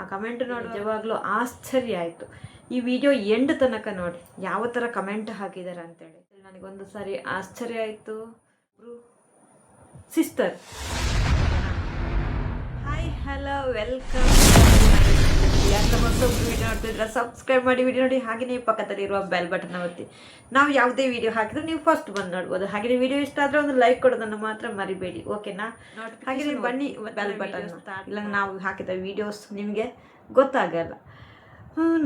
ಆ ಕಮೆಂಟ್ ನೋಡಿ. ನಿಜವಾಗ್ಲೂ ಆಶ್ಚರ್ಯ ಆಯಿತು. ಈ ವಿಡಿಯೋ ಎಂಡ್ ತನಕ ನೋಡಿ. ಯಾವ ಥರ ಕಮೆಂಟ್ ಹಾಕಿದ್ದಾರೆ ಅಂತೇಳಿ. ನನಗೊಂದು ಸಾರಿ ಆಶ್ಚರ್ಯ ಆಯಿತು. ಸಿಸ್ಟರ್ ಹಾಯ್ ಹಲೋ ವೆಲ್ಕಮ್ ಹೊಸ ವಿಡಿಯೋ ನೋಡ್ತಿದ್ರೆ ಸಬ್ಸ್ಕ್ರೈಬ್ ಮಾಡಿ ವಿಡಿಯೋ ನೋಡಿ ಹಾಗೆಯೇ ಪಕ್ಕದಲ್ಲಿರುವ ಬೆಲ್ ಬಟನ್ ಒತ್ತಿ. ನಾವು ಯಾವುದೇ ವಿಡಿಯೋ ಹಾಕಿದ್ರೆ ನೀವು ಫಸ್ಟ್ ಬಂದು ನೋಡ್ಬೋದು. ಹಾಗೆ ವಿಡಿಯೋ ಇಷ್ಟ ಆದರೆ ಒಂದು ಲೈಕ್ ಕೊಡೋದನ್ನು ಮಾತ್ರ ಮರಿಬೇಡಿ ಓಕೆನಾ ಹಾಗೆ ಬನ್ನಿ ಬೆಲ್ ಬಟನ್ ಇಲ್ಲ ನಾವು ಹಾಕಿದ ವಿಡಿಯೋಸ್ ನಿಮಗೆ ಗೊತ್ತಾಗಲ್ಲ.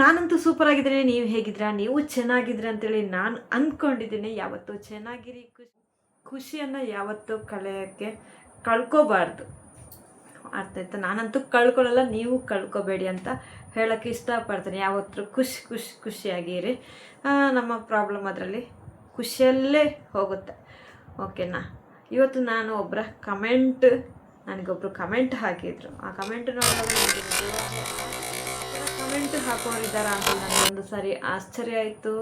ನಾನಂತೂ ಸೂಪರ್ ಆಗಿದ್ದೇನೆ. ನೀವು ಹೇಗಿದ್ದೀರಾ? ನೀವು ಚೆನ್ನಾಗಿದ್ರ ಅಂತೇಳಿ ನಾನು ಅಂದ್ಕೊಂಡಿದ್ದೀನಿ ಯಾವತ್ತೂ ಚೆನ್ನಾಗಿರಿ ಖುಷಿ ಖುಷಿಯನ್ನು ಯಾವತ್ತೂ ಕಳೆಯೋಕ್ಕೆ ಕಳ್ಕೋಬಾರ್ದು. ಅರ್ಥ ಆಯ್ತಾ? ನಾನಂತೂ ಕಳ್ಕೊಳ್ಳಲ್ಲ ನೀವು ಕಳ್ಕೊಬೇಡಿ ಅಂತ ಹೇಳೋಕ್ಕೆ ಇಷ್ಟಪಡ್ತೀನಿ. ಯಾವತ್ತೂ ಖುಷಿ ಖುಷಿ ಖುಷಿಯಾಗಿರಿ ನಮ್ಮ ಪ್ರಾಬ್ಲಮ್ ಅದರಲ್ಲಿ ಖುಷಿಯಲ್ಲೇ ಹೋಗುತ್ತೆ. ಓಕೆನಾ? ಇವತ್ತು ನಾನು ಒಬ್ಬರ ಕಮೆಂಟ್ ನನಗೊಬ್ಬರು ಕಮೆಂಟ್ ಹಾಕಿದ್ರು. ಆ ಕಮೆಂಟ್ ನೋಡಿದಾಗ ಕಮೆಂಟ್ ಹಾಕೋರಿದ್ದಾರ ಅಂತ ನನಗೊಂದು ಸಾರಿ ಆಶ್ಚರ್ಯ ಆಯಿತು.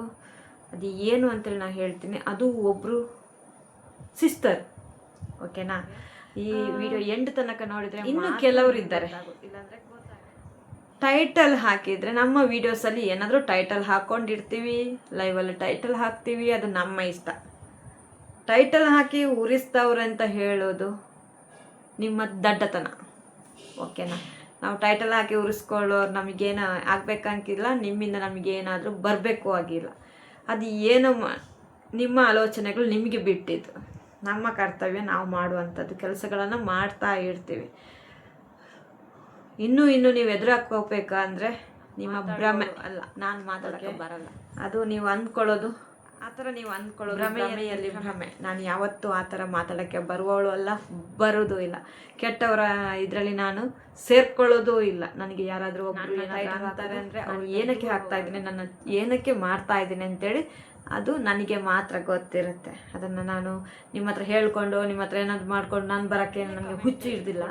ಅದು ಏನು ಅಂತೇಳಿ ನಾನು ಹೇಳ್ತೀನಿ. ಅದು ಒಬ್ಬರು ಸಿಸ್ಟರ್. ಓಕೆನಾ? ಈ ವಿಡಿಯೋ ಎಂಡ್ ತನಕ ನೋಡಿದ್ರೆ ಇನ್ನು ಕೆಲವರು ಇದ್ದಾರೆ ಟೈಟಲ್ ಹಾಕಿದ್ರೆ ನಮ್ಮ ವಿಡಿಯೋಸಲ್ಲಿ ಏನಾದರೂ ಟೈಟಲ್ ಹಾಕ್ಕೊಂಡಿರ್ತೀವಿ ಲೈವಲ್ಲಿ ಟೈಟಲ್ ಹಾಕ್ತೀವಿ ಅದು ನಮ್ಮ ಇಷ್ಟ. ಟೈಟಲ್ ಹಾಕಿ ಉರಿಸ್ತವ್ರೆ ಅಂತ ಹೇಳೋದು ನಿಮ್ಮ ದಡ್ಡತನ. ಓಕೆನಾ ನಾವು ಟೈಟಲ್ ಹಾಕಿ ಉರಿಸ್ಕೊಳ್ಳೋರು ನಮಗೇನು ಆಗ್ಬೇಕಂತಿಲ್ಲ ನಿಮ್ಮಿಂದ ನಮಗೇನಾದರೂ ಬರಬೇಕು ಆಗಿಲ್ಲ. ಅದು ಏನು ನಿಮ್ಮ ಆಲೋಚನೆಗಳು ನಿಮಗೆ ಬಿಟ್ಟಿದ್ದು. ನಮ್ಮ ಕರ್ತವ್ಯ ನಾವು ಮಾಡುವಂಥದ್ದು ಕೆಲಸಗಳನ್ನು ಮಾಡ್ತಾ ಇರ್ತೀವಿ. ಇನ್ನೂ ಇನ್ನು ನೀವು ಎದುರು ಹೋಗ್ಬೇಕಂದ್ರೆ ನಿಮ್ಮ ಭ್ರಮೆ ಅಲ್ಲ ನಾನು ಮಾತಾಡೋಕ್ಕೆ ಬರಲ್ಲ. ಅದು ನೀವು ಅಂದ್ಕೊಳ್ಳೋದು. ಆ ಥರ ನೀವು ಅಂದ್ಕೊಳ್ಳೋದು ಭ್ರಮೆಯಲ್ಲಿ ಭ್ರಮೆ. ನಾನು ಯಾವತ್ತೂ ಆ ಥರ ಮಾತಾಡೋಕ್ಕೆ ಬರುವವಳು ಅಲ್ಲ ಬರೋದು ಇಲ್ಲ. ಕೆಟ್ಟವರ ಇದರಲ್ಲಿ ನಾನು ಸೇರ್ಕೊಳ್ಳೋದು ಇಲ್ಲ. ನನಗೆ ಯಾರಾದರೂ ಒಬ್ಬರು ಅಂದರೆ ಅವ್ರು ಏನಕ್ಕೆ ಹಾಕ್ತಾ ಇದ್ದೀನಿ ನನ್ನ ಏನಕ್ಕೆ ಮಾಡ್ತಾ ಇದ್ದೀನಿ ಅಂತೇಳಿ ಅದು ನನಗೆ ಮಾತ್ರ ಗೊತ್ತಿರುತ್ತೆ. ಅದನ್ನು ನಾನು ನಿಮ್ಮ ಹತ್ರ ಹೇಳ್ಕೊಂಡು ನಿಮ್ಮ ಹತ್ರ ಏನಾದ್ರು ಮಾಡ್ಕೊಂಡು ನಾನು ಬರೋಕ್ಕೆ ನನಗೆ ಹುಚ್ಚು ಹಿಡ್ದಿಲ್ಲ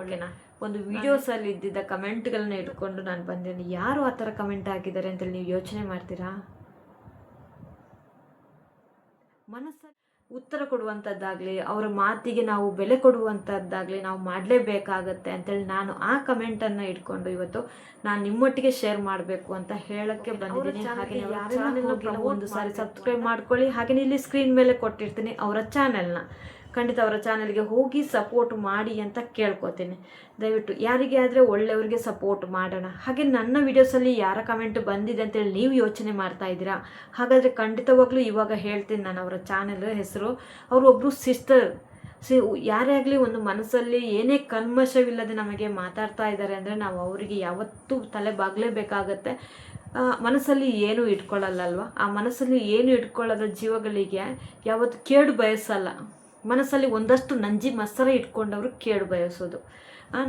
ಓಕೆನಾ ಒಂದು ವಿಡಿಯೋಸಲ್ಲಿ ಇದ್ದಿದ್ದ ಕಮೆಂಟ್ಗಳನ್ನ ಇಟ್ಕೊಂಡು ನಾನು ಬಂದಿದ್ದೀನಿ ಯಾರು ಆ ಥರ ಕಮೆಂಟ್ ಹಾಕಿದ್ದಾರೆ ಅಂತೇಳಿ ನೀವು ಯೋಚನೆ ಮಾಡ್ತೀರಾ? ಮನಸ್ಸಲ್ಲಿ ಉತ್ತರ ಕೊಡುವಂಥದ್ದಾಗಲಿ ಅವರ ಮಾತಿಗೆ ನಾವು ಬೆಲೆ ಕೊಡುವಂಥದ್ದಾಗಲಿ ನಾವು ಮಾಡಲೇಬೇಕಾಗತ್ತೆ ಅಂತೇಳಿ ನಾನು ಆ ಕಮೆಂಟನ್ನು ಇಟ್ಕೊಂಡು ಇವತ್ತು ನಾನು ನಿಮ್ಮೊಟ್ಟಿಗೆ ಶೇರ್ ಮಾಡಬೇಕು ಅಂತ ಹೇಳಕ್ಕೆ ಬಂದಿದ್ದೀನಿ. ಹಾಗೆ ಒಂದು ಸಾರಿ ಸಬ್ಸ್ಕ್ರೈಬ್ ಮಾಡ್ಕೊಳ್ಳಿ. ಹಾಗೆ ಇಲ್ಲಿ ಸ್ಕ್ರೀನ್ ಮೇಲೆ ಕೊಟ್ಟಿರ್ತೀನಿ ಅವರ ಚಾನೆಲ್ನ ಖಂಡಿತ ಅವರ ಚಾನಲ್ಗೆ ಹೋಗಿ ಸಪೋರ್ಟ್ ಮಾಡಿ ಅಂತ ಕೇಳ್ಕೊತೀನಿ. ದಯವಿಟ್ಟು ಯಾರಿಗೆ ಆದರೆ ಒಳ್ಳೆಯವರಿಗೆ ಸಪೋರ್ಟ್ ಮಾಡೋಣ. ಹಾಗೆ ನನ್ನ ವಿಡಿಯೋಸಲ್ಲಿ ಯಾರ ಕಮೆಂಟ್ ಬಂದಿದೆ ಅಂತೇಳಿ ನೀವು ಯೋಚನೆ ಮಾಡ್ತಾ ಇದ್ದೀರಾ? ಹಾಗಾದರೆ ಖಂಡಿತವಾಗ್ಲೂ ಇವಾಗ ಹೇಳ್ತೀನಿ ನಾನು ಅವರ ಚಾನೆಲ್ ಹೆಸರು. ಅವರು ಒಬ್ಬರು ಸಿಸ್ಟರ್ ಸಿ, ಯಾರೇ ಆಗಲಿ ಒಂದು ಮನಸ್ಸಲ್ಲಿ ಏನೇ ಕಲ್ಮಶವಿಲ್ಲದೆ ನಮಗೆ ಮಾತಾಡ್ತಾ ಇದ್ದಾರೆ ಅಂದರೆ ನಾವು ಅವರಿಗೆ ಯಾವತ್ತೂ ತಲೆ ಬಾಗಲೇಬೇಕಾಗತ್ತೆ ಮನಸ್ಸಲ್ಲಿ ಏನು ಇಟ್ಕೊಳ್ಳಲ್ಲಲ್ವ? ಆ ಮನಸ್ಸಲ್ಲಿ ಏನು ಇಟ್ಕೊಳ್ಳೋದ ಜೀವಗಳಿಗೆ ಯಾವತ್ತು ಕೇಡು ಬಯಸಲ್ಲ. ಮನಸ್ಸಲ್ಲಿ ಒಂದಷ್ಟು ನಂಜಿ ಮಸರ ಇಟ್ಕೊಂಡವರು ಕೇಳು ಬಯಸೋದು.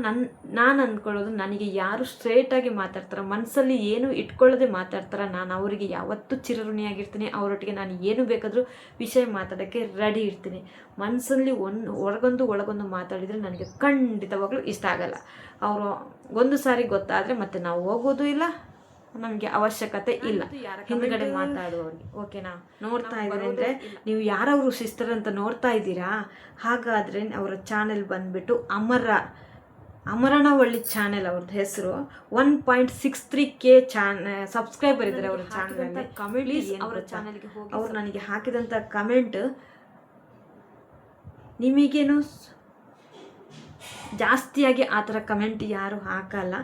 ನನ್ನ ನಾನು ಅಂದ್ಕೊಳ್ಳೋದು ನನಗೆ ಯಾರು ಸ್ಟ್ರೇಟಾಗಿ ಮಾತಾಡ್ತಾರೋ ಮನಸ್ಸಲ್ಲಿ ಏನು ಇಟ್ಕೊಳ್ಳದೆ ಮಾತಾಡ್ತಾರ, ನಾನು ಅವರಿಗೆ ಯಾವತ್ತೂ ಚಿರಋಣಿಯಾಗಿರ್ತೀನಿ, ಅವರೊಟ್ಟಿಗೆ ನಾನು ಏನು ಬೇಕಾದರೂ ವಿಷಯ ಮಾತಾಡೋಕ್ಕೆ ರೆಡಿ ಇರ್ತೀನಿ. ಮನಸ್ಸಲ್ಲಿ ಒಂದು ಒಳಗೊಂದು ಒಳಗೊಂದು ಮಾತಾಡಿದರೆ ನನಗೆ ಖಂಡಿತವಾಗ್ಲೂ ಇಷ್ಟ ಆಗಲ್ಲ. ಅವರು, ಒಂದು ಸಾರಿ ಗೊತ್ತಾದರೆ ಮತ್ತೆ ನಾವು ಹೋಗೋದು ಇಲ್ಲ. ನಮಗೆ ಅವಶ್ಯಕತೆ ಇಲ್ಲ. ಹಿಂದ್ಗಡೆ ಮಾತಾಡುವವ್ರಿಗೆ ಓಕೆನಾ? ನೋಡ್ತಾ ಇದ್ದಾರೆ ಅಂದರೆ ನೀವು ಯಾರವರು ಸಿಸ್ಟರ್ ಅಂತ ನೋಡ್ತಾ ಇದ್ದೀರಾ? ಹಾಗಾದ್ರೆ ಅವರ ಚಾನೆಲ್ ಬಂದ್ಬಿಟ್ಟು ಅಮರ ಅಮರಣವಳ್ಳಿ ಚಾನೆಲ್ ಅವ್ರದ್ದು ಹೆಸರು. One point six three K ಚಾನ್ ಸಬ್ಸ್ಕ್ರೈಬರ್ ಇದ್ದಾರೆ ಅವರ ಚಾನಲ್ ಕಮೆಂಟ್ ಅವರ ಚಾನೆಲ್ಗೆ ಹೋಗಿ ಅವ್ರು ನನಗೆ ಹಾಕಿದಂಥ ಕಮೆಂಟ್ ನಿಮಗೇನು ಜಾಸ್ತಿಯಾಗಿ ಆ ಥರ ಕಮೆಂಟ್ ಯಾರು ಹಾಕಲ್ಲ.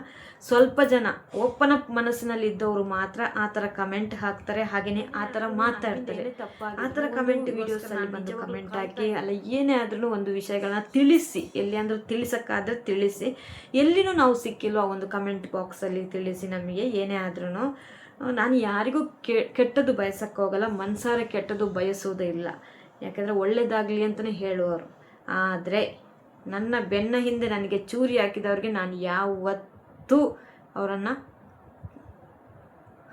ಸ್ವಲ್ಪ ಜನ ಓಪನ್ ಅಪ್ ಮನಸ್ಸಿನಲ್ಲಿ ಇದ್ದವರು ಮಾತ್ರ ಆ ಥರ ಕಮೆಂಟ್ ಹಾಕ್ತಾರೆ ಹಾಗೆಯೇ ಆ ಥರ ಮಾತಾಡ್ತಾರೆ. ಆ ಥರ ಕಮೆಂಟ್ ವಿಡಿಯೋಸ್ ಅಲ್ಲಿ ಬಂದು ಕಮೆಂಟ್ ಹಾಕಿ ಅಲ್ಲ ಏನೇ ಆದ್ರೂ ಒಂದು ವಿಷಯಗಳನ್ನ ತಿಳಿಸಿ ಎಲ್ಲಿ ಅಂದ್ರೂ ತಿಳಿಸಕ್ಕಾದ್ರೆ ತಿಳಿಸಿ ಎಲ್ಲಿನೂ ನಾವು ಸಿಕ್ಕಿಲ್ಲೋ ಆ ಒಂದು ಕಮೆಂಟ್ ಬಾಕ್ಸಲ್ಲಿ ತಿಳಿಸಿ ನಮಗೆ ಏನೇ ಆದ್ರೂ ನಾನು ಯಾರಿಗೂ ಕೆ ಕೆಟ್ಟದ್ದು ಬಯಸಕ್ಕೆ ಹೋಗಲ್ಲ ಮನ್ಸಾರೆ ಕೆಟ್ಟದ್ದು ಬಯಸೋದೇ ಇಲ್ಲ. ಯಾಕೆಂದರೆ ಒಳ್ಳೇದಾಗಲಿ ಅಂತಲೇ ಹೇಳುವರು ಆದರೆ ನನ್ನ ಬೆನ್ನ ಹಿಂದೆ ನನಗೆ ಚೂರಿ ಹಾಕಿದವ್ರಿಗೆ ನಾನು ಯಾವತ್ತೂ ಅವರನ್ನು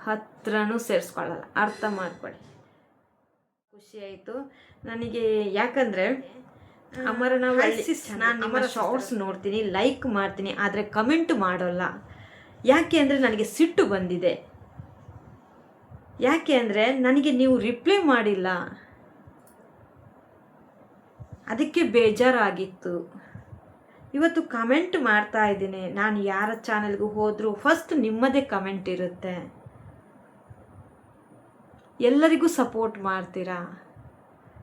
ಹತ್ರನೂ ಸೇರಿಸ್ಕೊಳ್ಳಲ್ಲ. ಅರ್ಥ ಮಾಡ್ಕೊಳ್ಳಿ. ಖುಷಿ ಆಯಿತು. ನನಗೆ ಯಾಕಂದರೆ ಅಮರನ ನಾನು ನಿಮ್ಮ ಶಾರ್ಟ್ಸ್ ನೋಡ್ತೀನಿ ಲೈಕ್ ಮಾಡ್ತೀನಿ ಆದರೆ ಕಮೆಂಟ್ ಮಾಡೋಲ್ಲ. ಯಾಕೆ ಅಂದರೆ ನನಗೆ ಸಿಟ್ಟು ಬಂದಿದೆ. ಯಾಕೆ ಅಂದರೆ ನನಗೆ ನೀವು ರಿಪ್ಲೈ ಮಾಡಿಲ್ಲ. ಅದಕ್ಕೆ ಬೇಜಾರಾಗಿತ್ತು. ಇವತ್ತು ಕಮೆಂಟ್ ಮಾಡ್ತಾ ಇದ್ದೀನಿ. ನಾನು ಯಾರ ಚಾನೆಲ್ಗೂ ಹೋದರೂ ಫಸ್ಟ್ ನಿಮ್ಮದೇ ಕಮೆಂಟ್ ಇರುತ್ತೆ. ಎಲ್ಲರಿಗೂ ಸಪೋರ್ಟ್ ಮಾಡ್ತೀರಾ?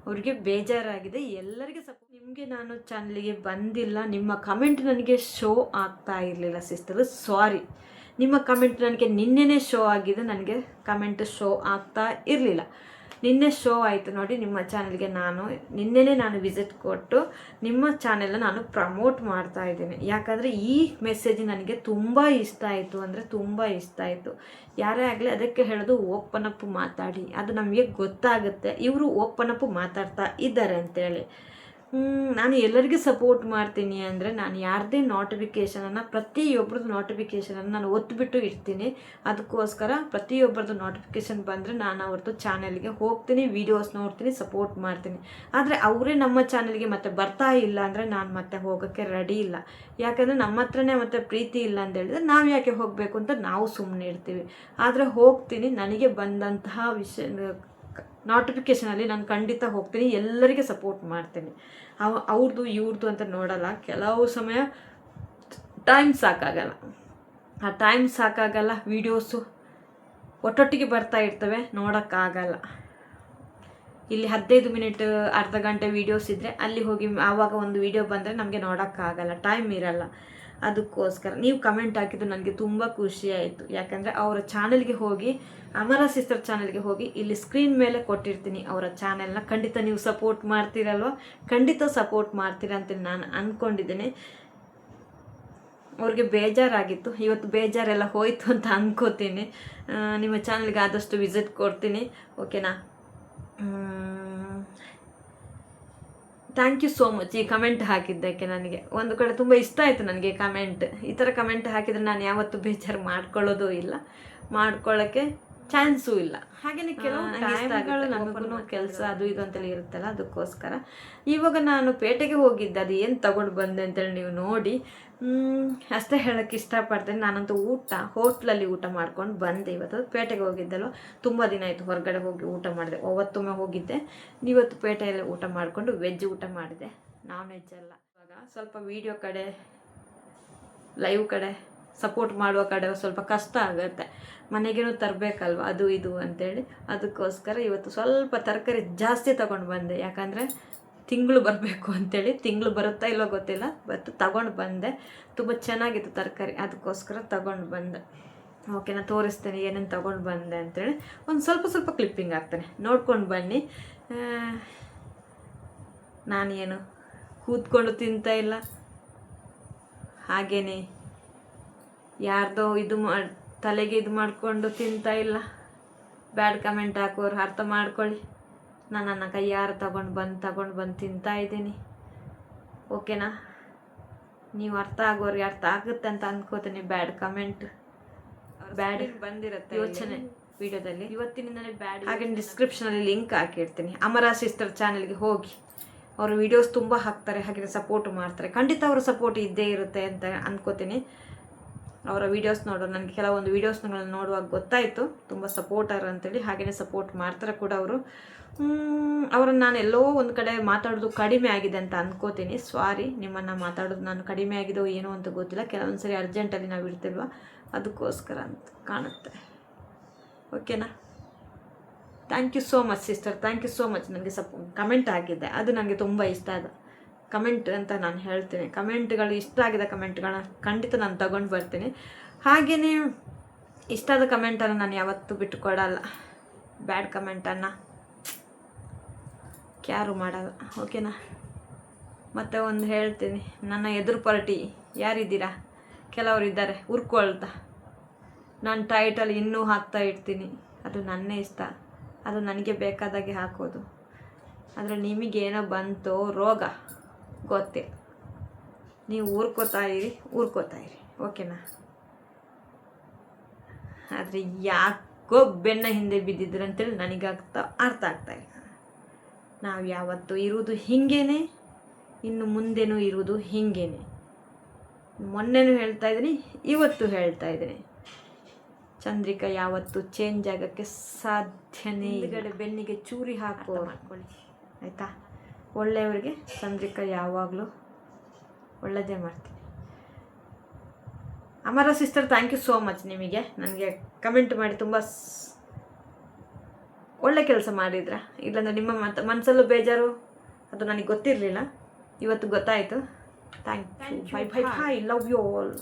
ಅವ್ರಿಗೆ ಬೇಜಾರಾಗಿದೆ. ಎಲ್ಲರಿಗೆ ಸಪೋರ್ಟ್ ನಿಮಗೆ ನಾನು ಚಾನಲಿಗೆ ಬಂದಿಲ್ಲ. ನಿಮ್ಮ ಕಮೆಂಟ್ ನನಗೆ ಶೋ ಆಗ್ತಾ ಇರಲಿಲ್ಲ ಸಿಸ್ಟರ್ ಸಾರಿ ನಿಮ್ಮ ಕಮೆಂಟ್ ನನಗೆ ನಿನ್ನೆನೇ ಶೋ ಆಗಿದೆ. ನನಗೆ ಕಮೆಂಟ್ ಶೋ ಆಗ್ತಾ ಇರಲಿಲ್ಲ. ನಿನ್ನೆ ಶೋ ಆಯಿತು ನೋಡಿ, ನಿಮ್ಮ ಚಾನಲ್ಗೆ ನಾನು. ನಿನ್ನೆನೇ ನಾನು ವಿಸಿಟ್ ಕೊಟ್ಟು ನಿಮ್ಮ ಚಾನೆಲ್ನ ನಾನು ಪ್ರಮೋಟ್ ಮಾಡ್ತಾ ಇದ್ದೀನಿ. ಯಾಕಂದರೆ ಈ ಮೆಸೇಜ್ ನನಗೆ ತುಂಬ ಇಷ್ಟ ಆಯಿತು ಅಂದರೆ ತುಂಬ ಇಷ್ಟ ಆಯಿತು. ಯಾರೇ ಆಗಲಿ ಅದಕ್ಕೆ ಹೇಳೋದು ಓಪನ್ ಅಪ್ ಮಾತಾಡಿ. ಅದು ನಮಗೆ ಗೊತ್ತಾಗುತ್ತೆ. ಇವರು ಓಪನ್ ಅಪ್ ಮಾತಾಡ್ತಾ ಇದ್ದಾರೆ ಅಂತೇಳಿ. ನಾನು ಎಲ್ಲರಿಗೂ ಸಪೋರ್ಟ್ ಮಾಡ್ತೀನಿ ಅಂದರೆ ನಾನು ಯಾರದೇ ನೋಟಿಫಿಕೇಷನನ್ನು ಪ್ರತಿಯೊಬ್ಬರದ್ದು ನೋಟಿಫಿಕೇಷನನ್ನು ನಾನು ಒತ್ತುಬಿಟ್ಟು ಇರ್ತೀನಿ ಅದಕ್ಕೋಸ್ಕರ ಪ್ರತಿಯೊಬ್ಬರದ್ದು ನೋಟಿಫಿಕೇಷನ್ ಬಂದರೆ ನಾನು ಅವ್ರದ್ದು ಚಾನಲ್ಗೆ ಹೋಗ್ತೀನಿ ವೀಡಿಯೋಸ್ ನೋಡ್ತೀನಿ ಸಪೋರ್ಟ್ ಮಾಡ್ತೀನಿ. ಆದರೆ ಅವರೇ ನಮ್ಮ ಚಾನಲ್ಗೆ ಮತ್ತೆ ಬರ್ತಾ ಇಲ್ಲ ಅಂದರೆ ನಾನು ಮತ್ತೆ ಹೋಗೋಕ್ಕೆ ರೆಡಿ ಇಲ್ಲ. ಯಾಕಂದರೆ ನಮ್ಮ ಹತ್ರನೇ ಮತ್ತೆ ಪ್ರೀತಿ ಇಲ್ಲ ಅಂತ ಹೇಳಿದ್ರೆ ನಾವು ಯಾಕೆ ಹೋಗಬೇಕು ಅಂತ ನಾವು ಸುಮ್ಮನೆ ಇರ್ತೀವಿ. ಆದರೆ ಹೋಗ್ತೀನಿ, ನನಗೆ ಬಂದಂತಹ ವಿಷಯ ನೋಟಿಫಿಕೇಷನಲ್ಲಿ ನಾನು ಖಂಡಿತ ಹೋಗ್ತೀನಿ, ಎಲ್ಲರಿಗೆ ಸಪೋರ್ಟ್ ಮಾಡ್ತೀನಿ. ಅವ ಅವ್ರದ್ದು ಇವ್ರದ್ದು ಅಂತ ನೋಡಲ್ಲ, ಕೆಲವು ಸಮಯ ಟೈಮ್ ಸಾಕಾಗಲ್ಲ. ಆ ಟೈಮ್ ಸಾಕಾಗಲ್ಲ ವೀಡಿಯೋಸು ಒಟ್ಟೊಟ್ಟಿಗೆ ಬರ್ತಾ ಇರ್ತವೆ, ನೋಡೋಕ್ಕಾಗಲ್ಲ. ಇಲ್ಲಿ ಹದಿನೈದು ಮಿನಿಟ್ ಅರ್ಧ ಗಂಟೆ ವೀಡಿಯೋಸ್ ಇದ್ದರೆ ಅಲ್ಲಿ ಹೋಗಿ, ಆವಾಗ ಒಂದು ವೀಡಿಯೋ ಬಂದರೆ ನಮಗೆ ನೋಡೋಕ್ಕಾಗಲ್ಲ ಟೈಮ್ ಇರಲ್ಲ. ಅದಕ್ಕೋಸ್ಕರ. ನೀವು ಕಮೆಂಟ್ ಹಾಕಿದ್ದು ನನಗೆ ತುಂಬ ಖುಷಿ ಆಯಿತು. ಯಾಕಂದರೆ ಅವರ ಚಾನಲ್ಗೆ ಹೋಗಿ, ಅಮರ ಸಿಸ್ಟರ್ ಚಾನಲ್ಗೆ ಹೋಗಿ, ಇಲ್ಲಿ ಸ್ಕ್ರೀನ್ ಮೇಲೆ ಕೊಟ್ಟಿರ್ತೀನಿ ಅವರ ಚಾನೆಲ್ನ ಖಂಡಿತ ನೀವು ಸಪೋರ್ಟ್ ಮಾಡ್ತೀರಲ್ವ? ಖಂಡಿತ ಸಪೋರ್ಟ್ ಮಾಡ್ತೀರ ಅಂತ ನಾನು ಅಂದ್ಕೊಂಡಿದ್ದೀನಿ ಅವ್ರಿಗೆ ಬೇಜಾರಾಗಿತ್ತು. ಇವತ್ತು ಬೇಜಾರೆಲ್ಲ ಹೋಯಿತು ಅಂತ ಅಂದ್ಕೋತೀನಿ ನಿಮ್ಮ ಚಾನಲ್ಗೆ ಆದಷ್ಟು ವಿಸಿಟ್ ಕೊಡ್ತೀನಿ. ಓಕೆನಾ ಥ್ಯಾಂಕ್ ಯು ಸೋ ಮಚ್ ಈ ಕಮೆಂಟ್ ಹಾಕಿದ್ದಕ್ಕೆ ನನಗೆ ಒಂದು ಕಡೆ ತುಂಬ ಇಷ್ಟ ಆಯಿತು ನನಗೆ ಕಮೆಂಟ್ ಈ ಥರ ಕಮೆಂಟ್ ಹಾಕಿದರೆ ನಾನು ಯಾವತ್ತೂ ಬೇಜಾರು ಮಾಡ್ಕೊಳ್ಳೋದು ಇಲ್ಲ. ಮಾಡ್ಕೊಳ್ಳೋಕ್ಕೆ ಚಾನ್ಸೂ ಇಲ್ಲ. ಹಾಗೆಯೇ ಕೆಲವು ಟೈಮ್ಗಳು ನಮಗೂ ಕೆಲಸ ಅದು ಇದು ಅಂತೇಳಿ ಇರುತ್ತಲ್ಲ ಅದಕ್ಕೋಸ್ಕರ. ಇವಾಗ ನಾನು ಪೇಟೆಗೆ ಹೋಗಿದ್ದೆ ಅದು ಏನು ತಗೊಂಡು ಬಂದೆ ಅಂತೇಳಿ ನೀವು ನೋಡಿ. ಅಷ್ಟೇ ಹೇಳೋಕ್ಕೆ ಇಷ್ಟಪಡ್ತೇನೆ. ನಾನಂತೂ ಊಟ ಹೋಟ್ಲಲ್ಲಿ ಊಟ ಮಾಡ್ಕೊಂಡು ಬಂದೆ. ಇವತ್ತು ಪೇಟೆಗೆ ಹೋಗಿದ್ದಲ್ವ? ತುಂಬ ದಿನ ಆಯಿತು ಹೊರಗಡೆ ಹೋಗಿ ಊಟ ಮಾಡಿದೆ. ಅವತ್ತೊಮ್ಮೆ ಹೋಗಿದ್ದೆ. ಇವತ್ತು ಪೇಟೆಯಲ್ಲಿ ಊಟ ಮಾಡಿಕೊಂಡು ವೆಜ್ ಊಟ ಮಾಡಿದೆ. ನಾನ್ ವೆಜ್ ಅಲ್ಲ. ಇವಾಗ ಸ್ವಲ್ಪ ವೀಡಿಯೋ ಕಡೆ ಲೈವ್ ಕಡೆ ಸಪೋರ್ಟ್ ಮಾಡುವ ಕಡೆ ಸ್ವಲ್ಪ ಕಷ್ಟ ಆಗುತ್ತೆ. ಮನೆಗೇನು ತರಬೇಕಲ್ವ? ಅದು ಇದು ಅಂತೇಳಿ ಅದಕ್ಕೋಸ್ಕರ ಇವತ್ತು ಸ್ವಲ್ಪ ತರಕಾರಿ ಜಾಸ್ತಿ ತಗೊಂಡು ಬಂದೆ. ಯಾಕಂದರೆ ತಿಂಗಳು ಬರಬೇಕು ಅಂತೇಳಿ. ತಿಂಗಳು ಬರುತ್ತಾ ಇಲ್ಲೋ ಗೊತ್ತಿಲ್ಲ. ಬಟ್ ತಗೊಂಡು ಬಂದೆ. ತುಂಬ ಚೆನ್ನಾಗಿತ್ತು ತರಕಾರಿ. ಅದಕ್ಕೋಸ್ಕರ ತಗೊಂಡು ಬಂದೆ. ಓಕೆ ನಾನು ತೋರಿಸ್ತೇನೆ ಏನೇನು ತೊಗೊಂಡು ಬಂದೆ ಅಂತೇಳಿ. ಒಂದು ಸ್ವಲ್ಪ ಸ್ವಲ್ಪ ಕ್ಲಿಪ್ಪಿಂಗ್ ಆಗ್ತಾನೆ ನೋಡ್ಕೊಂಡು ಬನ್ನಿ. ನಾನೇನು ಕೂತ್ಕೊಂಡು ತಿಂತಾ ಇಲ್ಲ? ಹಾಗೇನೆ. ಯಾರ್ದೋ ಇದು ಮಾಡಿ ತಲೆಗೆ ಇದು ಮಾಡಿಕೊಂಡು ತಿಂತಾ ಇಲ್ಲ. ಬ್ಯಾಡ್ ಕಮೆಂಟ್ ಹಾಕೋರು ಅರ್ಥ ಮಾಡ್ಕೊಳ್ಳಿ. ನಾನು ನನ್ನ ಕೈಯಾರು ತಗೊಂಡು ಬಂದು ತಗೊಂಡು ಬಂದು ತಿಂತಾ ಇದ್ದೀನಿ. ಓಕೆನಾ? ನೀವು ಅರ್ಥ ಆಗೋರಿಗೆ ಅರ್ಥ ಆಗುತ್ತೆ ಅಂತ ಅಂದ್ಕೋತೀನಿ ಬ್ಯಾಡ್ ಕಮೆಂಟ್. ಬ್ಯಾಡ್ ಬಂದಿರುತ್ತೆ ಯೋಚನೆ ವಿಡಿಯೋದಲ್ಲಿ. ಇವತ್ತಿನಿಂದಲೇ ಬ್ಯಾಡ್ ಹಾಗೆ ಡಿಸ್ಕ್ರಿಪ್ಷನಲ್ಲಿ ಲಿಂಕ್ ಹಾಕಿರ್ತೀನಿ. ಅಮರ ಸಿಸ್ಟರ್ ಚಾನೆಲ್ಗೆ ಹೋಗಿ. ಅವರು ವಿಡಿಯೋಸ್ ತುಂಬ ಹಾಕ್ತಾರೆ ಹಾಗೆ ಸಪೋರ್ಟ್ ಮಾಡ್ತಾರೆ. ಖಂಡಿತ ಅವರ ಸಪೋರ್ಟ್ ಇದ್ದೇ ಇರುತ್ತೆ ಅಂತ ಅನ್ಕೋತೀನಿ. ಅವರ ವೀಡಿಯೋಸ್ ನೋಡೋ. ನನಗೆ ಕೆಲವೊಂದು ವೀಡಿಯೋಸ್ಗಳನ್ನ ನೋಡುವಾಗ ಗೊತ್ತಾಯಿತು. ತುಂಬ ಸಪೋರ್ಟರ್ ಅಂತೇಳಿ ಹಾಗೆಯೇ ಸಪೋರ್ಟ್ ಮಾಡ್ತಾರೆ ಕೂಡ ಅವರು. ಅವರನ್ನು ನಾನು ಎಲ್ಲೋ ಒಂದು ಕಡೆ ಮಾತಾಡೋದು ಕಡಿಮೆ ಆಗಿದೆ ಅಂತ ಅಂದ್ಕೋತೀನಿ ಸ್ವಾರಿ ನಿಮ್ಮನ್ನು ಮಾತಾಡೋದು ನಾನು ಕಡಿಮೆ ಆಗಿದೋ ಏನೋ ಅಂತ ಗೊತ್ತಿಲ್ಲ. ಕೆಲವೊಂದು ಸರಿ ಅರ್ಜೆಂಟಲ್ಲಿ ನಾವು ಇರ್ತಿಲ್ವ? ಅದಕ್ಕೋಸ್ಕರ ಅಂತ ಕಾಣುತ್ತೆ. ಓಕೆನಾ thank you so much sister thank you so much ನನಗೆ ಸಪ್ ಕಮೆಂಟ್ ಆಗಿದೆ. ಅದು ನನಗೆ ತುಂಬ ಇಷ್ಟ ಆದ. ಕಮೆಂಟ್ ಅಂತ ನಾನು ಹೇಳ್ತೇನೆ. ಕಮೆಂಟ್ಗಳು, ಇಷ್ಟ ಆಗಿದ ಕಮೆಂಟ್ಗಳನ್ನ ಖಂಡಿತ ನಾನು ತಗೊಂಡು ಬರ್ತೀನಿ. ಹಾಗೆಯೇ ಇಷ್ಟ ಆದ ಕಮೆಂಟನ್ನು ನಾನು ಯಾವತ್ತೂ ಬಿಟ್ಟು ಕೊಡಲ್ಲ ಬ್ಯಾಡ್ ಕಮೆಂಟನ್ನು ಕ್ಯಾರು ಮಾಡಲ್ಲ. ಓಕೆನಾ? ಮತ್ತೆ ಒಂದು ಹೇಳ್ತೀನಿ. ನನ್ನ ಎದುರು ಪಾರ್ಟಿ ಯಾರಿದ್ದೀರಾ? ಕೆಲವರು ಇದ್ದಾರೆ. ಉರ್ಕೊಳ್ತಾ ನಾನು ಟೈಟಲ್ ಇನ್ನೂ ಹಾಕ್ತಾ ಇರ್ತೀನಿ. ಅದು ನನ್ನೇ ಇಷ್ಟ. ಅದು ನನಗೆ ಬೇಕಾದಾಗೆ ಹಾಕೋದು. ಆದರೆ ನಿಮಗೇನೋ ಬಂತು ರೋಗ. ಗೊತ್ತಿಲ್ಲ ನೀವು ಊರ್ಕೋತಾ ಇರಿ ಊರ್ಕೋತಾ ಇರಿ. ಓಕೆನಾ? ಆದರೆ ಯಾಕೋ ಬೆನ್ನ ಹಿಂದೆ ಬಿದ್ದಿದ್ರು ಅಂತೇಳಿ ನನಗಾಗ್ತಾ ಅರ್ಥ ಆಗ್ತಾ ಇಲ್ಲ. ನಾವು ಯಾವತ್ತೂ ಇರುವುದು ಹೀಗೇನೆ ಇನ್ನು ಮುಂದೆನೂ ಇರುವುದು ಹೀಗೇನೆ. ಮೊನ್ನೆನೂ ಹೇಳ್ತಾ ಇದ್ದೀನಿ ಇವತ್ತು ಹೇಳ್ತಾ ಇದ್ದೀನಿ. ಚಂದ್ರಿಕಾ ಯಾವತ್ತು ಚೇಂಜ್ ಆಗೋಕ್ಕೆ ಸಾಧ್ಯನೇ ಬೆನ್ನಿಗೆ ಚೂರಿ ಹಾಕೋ ಮಾಡ್ಕೊಳ್ಳಿ. ಆಯಿತಾ? ಒಳ್ಳೆಯವರಿಗೆ ಚಂದ್ರಿಕಾ ಯಾವಾಗಲೂ ಒಳ್ಳೆಯದೇ ಮಾಡ್ತೀನಿ. Amara sister thank you so much ನಿಮಗೆ. ನನಗೆ ಕಮೆಂಟ್ ಮಾಡಿ ತುಂಬ ಒಳ್ಳೆ ಕೆಲಸ ಮಾಡಿದ್ರ. ಇಲ್ಲಾಂದ್ರೆ ನಿಮ್ಮ ಮತ ಮನಸ್ಸಲ್ಲೂ ಬೇಜಾರು ಅದು ನನಗೆ ಗೊತ್ತಿರಲಿಲ್ಲ. ಇವತ್ತು ಗೊತ್ತಾಯಿತು. Thank you bye bye bye love you all